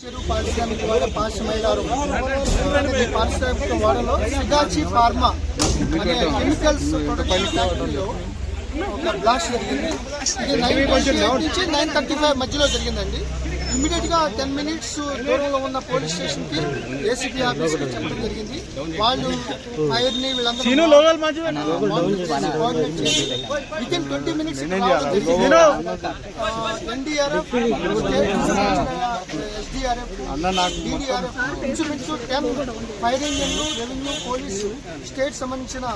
చెరువు పారిశ్రామిక వాడ పాశమైలారు ఈ పారిశ్రామిక వాడలో సిగాచి ఫార్మా అనే కెమికల్స్ ప్రొడక్షన్ ఫ్యాక్టరీలో ఒక బ్లాస్ట్ జరిగింది. ఇది నైన్ నుంచి నైన్ థర్టీ ఫైవ్ మధ్యలో జరిగిందండి. ఇమీడియట్గా టెన్ మినిట్స్ దూరంలో ఉన్న పోలీస్ స్టేషన్కి ఏసీపీ ఆఫీస్కి చెప్పడం జరిగింది. వాళ్ళు ఫైర్ని వీళ్ళందరూ within twenty minutes NDRF DDRF ఇంచుమించు టెన్ ఫైర్ ఇంజన్లు రెవెన్యూ పోలీసు స్టేట్ సంబంధించిన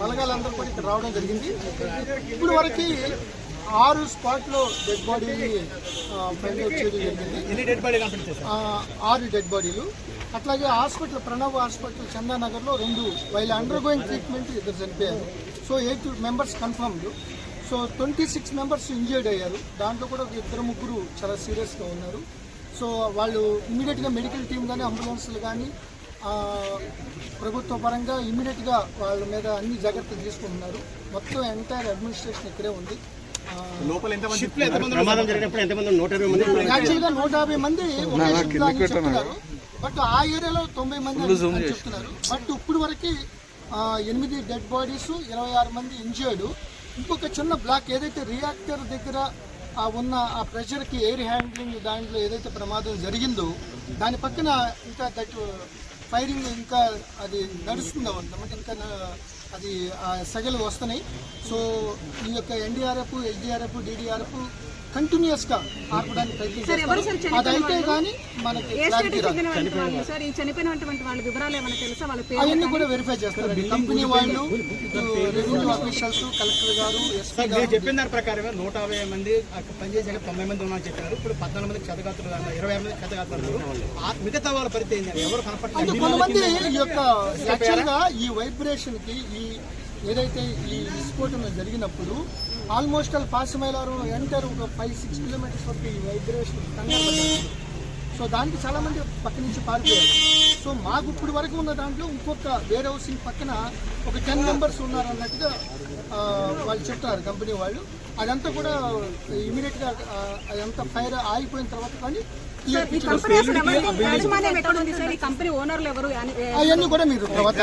బలగాలందరూ కూడా ఇక్కడ రావడం జరిగింది. ఇప్పుడు వరకు ఆరు స్పాట్లో డెడ్ బాడీని ఫైండ్ అవుట్ చేయడం జరిగింది. ఎన్ని డెడ్ బాడీ ఆరు డెడ్ బాడీలు అట్లాగే హాస్పిటల్ ప్రణవ్ హాస్పిటల్ చందానగర్లో రెండు వైల్ అండర్ గోయింగ్ ట్రీట్మెంట్ ఇద్దరు చనిపోయారు. So eight members confirmed so twenty six members injured అయ్యారు. దాంట్లో కూడా ఒక ఇద్దరు ముగ్గురు చాలా సీరియస్గా ఉన్నారు. సో వాళ్ళు ఇమీడియట్గా మెడికల్ టీం కానీ అంబులెన్స్లు కానీ ప్రభుత్వ పరంగా ఇమీడియట్గా వాళ్ళ మీద అన్ని జాగ్రత్తలు తీసుకుంటున్నారు. మొత్తం ఎంటైర్ అడ్మినిస్ట్రేషన్ ఇక్కడే ఉంది. ఎంతమంది నూట ఇరవై మంది యాక్చువల్గా నూట యాభై మంది చెప్తున్నారు. బట్ ఆ ఏరియాలో తొంభై మంది చెప్తున్నారు. బట్ ఇప్పుడు వరకు ఎనిమిది డెడ్ బాడీస్ ఇరవై ఆరు మంది ఇంజర్డ్ ఇంకొక చిన్న బ్లాక్ ఏదైతే రియాక్టర్ దగ్గర ఆ ఉన్న ఆ ప్రెషర్కి ఎయిర్ హ్యాండ్లింగ్ దాంట్లో ఏదైతే ప్రమాదం జరిగిందో దాని పక్కన ఇంకా దట్ ఫైరింగ్ ఇంకా అది నడుస్తుంది అన్నమాట ఇంకా అది ఆ సెగలు వస్తున్నాయి. సో ఈ యొక్క ఎన్డీఆర్ఎఫ్ ఎస్డీఆర్ఎఫ్ డిడిఆర్ఎఫ్ కంటిన్యూస్గా ఆపడానికి సార్, ఎవరు సార్ ప్రయత్నిస్తారు అది అయితే కానీ మనకి అవన్నీ కూడా వెరిఫై చేస్తారు. కంపెనీ వాళ్ళు ఇటు అఫీషియల్స్ కలెక్టర్ గారు ఎస్పీ గారు. చెప్పిన దాని ప్రకారమే నూట యాభై మంది అక్కడ పనిచేసాక తొంభై మంది ఉన్నారని చెప్పారు. ఇప్పుడు పద్నాలుగు మంది క్షతగాత్రులు అన్నారు ఇరవై ఆరు మంది క్షతగాత్రులు ఆ మిగతా వాళ్ళ పరిస్థితి ఎవరు కనపడలేదు కొంతమంది ఈ యొక్క యాక్చువల్గా ఈ వైబ్రేషన్కి ఈ ఏదైతే ఈ విస్ఫోటనం జరిగినప్పుడు ఆల్మోస్ట్ ఆల్ పాసమైలారు ఎంటర్ ఒక ఫైవ్ సిక్స్ కిలోమీటర్స్ వరకు ఈ వైబ్రేషన్ సో దానికి చాలా మంది పక్క నుంచి పారిపోయారు. సో మాకు ఇప్పుడు వరకు ఉన్న దాంట్లో ఇంకొక వేర్ హౌసింగ్ పక్కన ఒక టెన్ మెంబర్స్ ఉన్నారు అన్నట్టుగా ఆ, వాళ్ళు చెప్తున్నారు కంపెనీ వాళ్ళు. అదంతా కూడా ఇమీడియట్గా ఆ, అదంతా ఫైర్ ఆగిపోయిన తర్వాత కానీ అవన్నీ కూడా మీరు తర్వాత